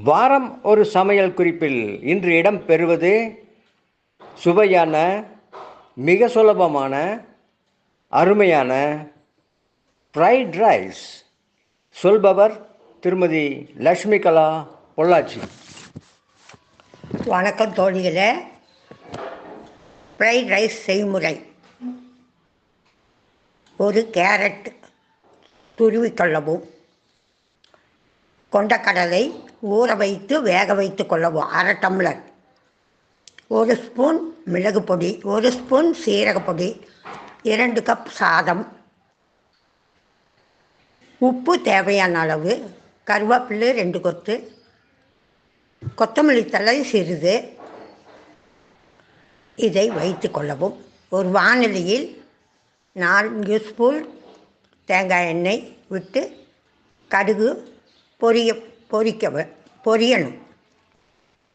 வாரம் ஒரு சமையல் குறிப்பில் இன்று இடம் பெறுவது சுவையான மிக சுலபமான அருமையான ஃப்ரைட் ரைஸ் சொல்பவர் திருமதி லக்ஷ்மி கலா பொள்ளாச்சி. வணக்கம் தோழிகளே. ஃப்ரைட் ரைஸ் செய்முறை. ஒரு கேரட் துருவிக்கொள்ளவும் கொண்டக்கடலை ஊற வைத்து வேக வைத்து கொள்ளவும். அரை டம்ளர். ஒரு ஸ்பூன் மிளகு பொடி ஒரு ஸ்பூன் சீரகப்பொடி இரண்டு கப் சாதம். உப்பு தேவையான அளவு கருவேப்பிலை ரெண்டு கொத்து கொத்தமல்லி தழை சிறிது. இதை வைத்து கொள்ளவும். ஒரு வானிலையில் நான்கு ஸ்பூன் தேங்காய் எண்ணெய் விட்டு கடுகு பொரிய பொரிக்க பொரியணும்.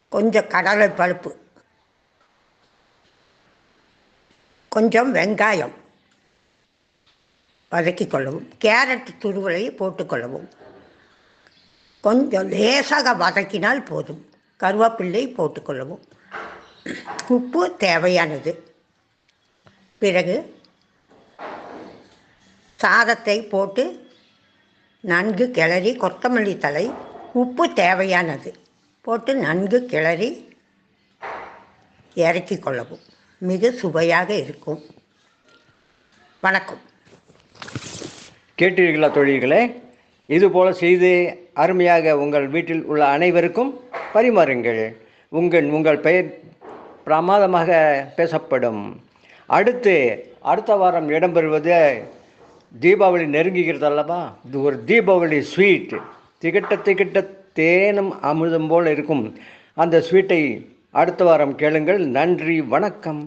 கொஞ்சம் கடலை பருப்பு. கொஞ்சம் வெங்காயம் வதக்கிக் கொள்ளவும் கேரட் துருவலையை போட்டுக்கொள்ளவும் கொஞ்சம் லேசாக வதக்கினால் போதும். கருவேப்பிள்ளை போட்டுக்கொள்ளவும் உப்பு தேவையானது. பிறகு சாதத்தை போட்டு நன்கு கிளறி கொத்தமல்லி தழை உப்பு தேவையானது. போட்டு நன்கு கிளறி இறக்கி கொள்ளவும். மிக சுவையாக இருக்கும். வணக்கம். கேட்டீர்களா தொழில்களே இதுபோல செய்து அருமையாக உங்கள் வீட்டில் உள்ள அனைவருக்கும் பரிமாறுங்கள். உங்கள் உங்கள் பெயர் பிரமாதமாக பேசப்படும். அடுத்து அடுத்த வாரம் இடம்பெறுவது தீபாவளி நெருங்குகிறது அல்லவா இது ஒரு தீபாவளி ஸ்வீட் திகட்ட திகட்ட தேனும் அமிர்தம் போல் இருக்கும். அந்த ஸ்வீட்டை அடுத்த வாரம் கேளுங்கள். நன்றி வணக்கம்.